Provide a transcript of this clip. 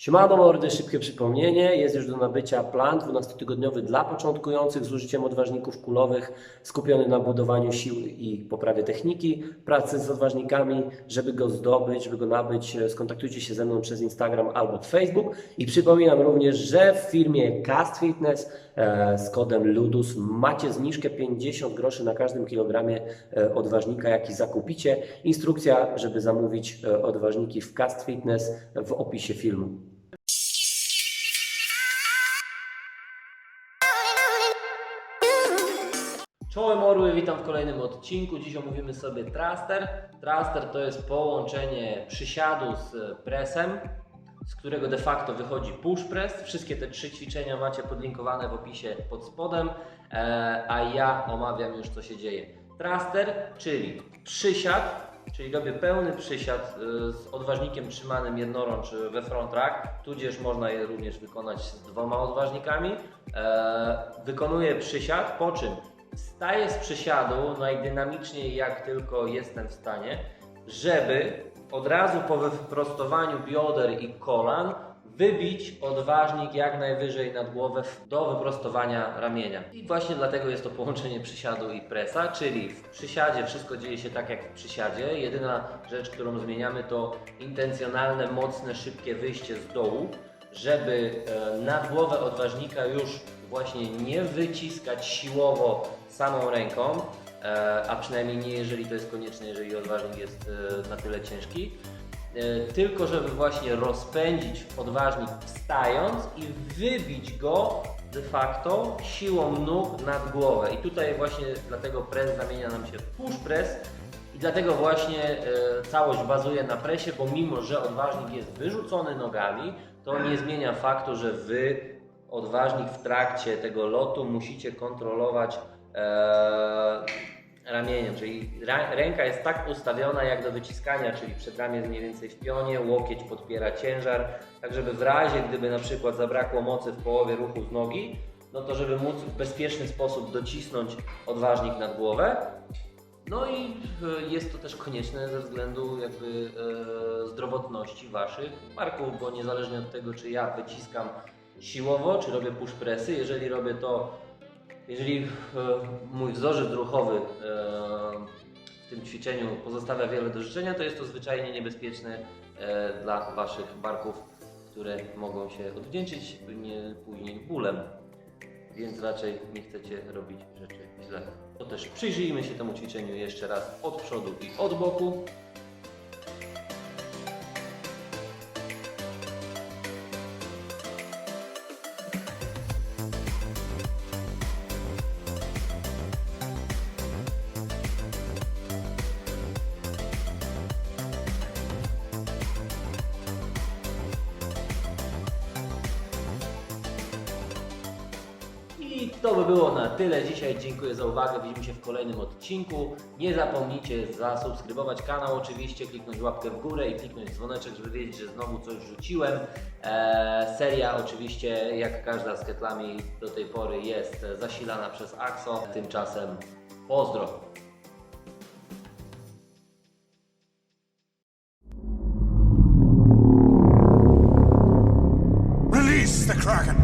Siemano mordy, szybkie przypomnienie. Jest już do nabycia plan 12-tygodniowy dla początkujących z użyciem odważników kulowych, skupiony na budowaniu sił i poprawie techniki pracy z odważnikami. Żeby go zdobyć, żeby go nabyć, e, skontaktujcie się ze mną przez Instagram albo Facebook. I przypominam również, że w firmie Cast Fitness e, z kodem LUDUS macie zniżkę 50 groszy na każdym kilogramie e, odważnika, jaki zakupicie. Instrukcja, żeby zamówić odważniki w Cast Fitness w opisie filmu. Czołem Orły, witam w kolejnym odcinku. Dziś omówimy sobie thruster. Thruster to jest połączenie przysiadu z presem, z którego de facto wychodzi push press. Wszystkie te trzy ćwiczenia macie podlinkowane w opisie pod spodem, e, a ja omawiam już co się dzieje. Thruster, czyli przysiad, czyli robię pełny przysiad e, z odważnikiem trzymanym jednorącz we front rack, tudzież można je również wykonać z dwoma odważnikami. E, Wykonuję przysiad, po czym Wstaję z przysiadu najdynamiczniej jak tylko jestem w stanie, żeby od razu po wyprostowaniu bioder i kolan wybić odważnik jak najwyżej nad głowę do wyprostowania ramienia. I właśnie dlatego jest to połączenie przysiadu i presa, czyli w przysiadzie wszystko dzieje się tak jak w przysiadzie. Jedyna rzecz, którą zmieniamy to intencjonalne, mocne, szybkie wyjście z dołu, żeby e, nad głowę odważnika już właśnie nie wyciskać siłowo samą ręką, e, a przynajmniej nie jeżeli to jest konieczne, jeżeli odważnik jest e, na tyle ciężki, tylko żeby właśnie rozpędzić odważnik wstając i wybić go de facto siłą nóg nad głowę. I tutaj właśnie dlatego press zamienia nam się w push press dlatego właśnie e, całość bazuje na presie, bo mimo, że odważnik jest wyrzucony nogami, to nie zmienia faktu, że wy odważnik w trakcie tego lotu musicie kontrolować e, ramieniem, czyli ręka jest tak ustawiona jak do wyciskania, czyli przedramię jest mniej więcej w pionie, łokieć podpiera ciężar, tak żeby w razie gdyby na przykład zabrakło mocy w połowie ruchu z nogi, no to żeby móc w bezpieczny sposób docisnąć odważnik nad głowę. No i e, jest to też konieczne ze względu jakby e, zdrowotności waszych. Barków, bo niezależnie od tego, czy ja wyciskam siłowo, czy robię push pressy, jeżeli robię to, jeżeli e, mój wzorzec ruchowy w tym ćwiczeniu pozostawia wiele do życzenia, to jest to zwyczajnie niebezpieczne dla waszych barków, które mogą się odwdzięczyć nie, później bólem więc raczej nie chcecie robić rzeczy źle. To też przyjrzyjmy się temu ćwiczeniu jeszcze raz od przodu i od boku. To by było na tyle dzisiaj. Dziękuję za uwagę. Widzimy się w kolejnym odcinku. Nie zapomnijcie zasubskrybować kanał oczywiście, kliknąć łapkę w górę i kliknąć dzwoneczek, żeby wiedzieć, że znowu coś rzuciłem. Eee, seria oczywiście, jak każda z ketlami do tej pory jest zasilana przez AXO. Tymczasem pozdro. Release the Kraken!